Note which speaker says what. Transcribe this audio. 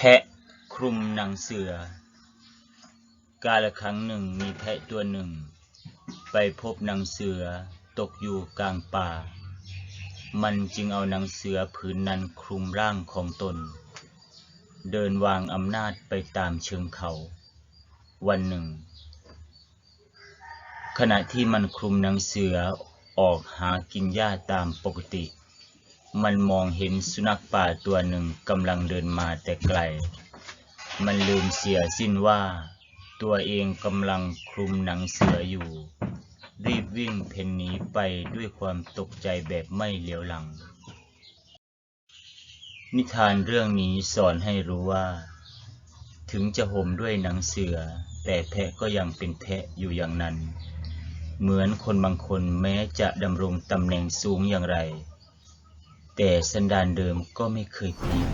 Speaker 1: แพะคลุมหนังเสือ กาละครั้งหนึ่งมีแพะตัวหนึ่ง ไปพบหนังเสือตกอยู่กลางป่า มันจึงเอาหนังเสือผืนนั้นคลุมร่างของตน เดินวางอำนาจไปตามเชิงเขา วันหนึ่ง ขณะที่มันคลุมหนังเสือออกหากินหญ้าตามปกติ มันมองเห็นสุนัขป่าตัวหนึ่งกำลังเดินมาแต่ไกล มันลืมเสียสิ้นว่า ตัวเองกำลังคลุมหนังเสืออยู่ รีบวิ่งเพ่นหนีไปด้วยความตกใจแบบไม่เหลียวหลัง นิทานเรื่องนี้สอนให้รู้ว่า ถึงจะห่มด้วยหนังเสือ แต่แพะก็ยังเป็นแพะอยู่อย่างนั้น เหมือนคนบางคนแม้จะดำรงตำแหน่งสูงอย่างไร แต่สันดานเดิมก็ไม่เคยเปลี่ยน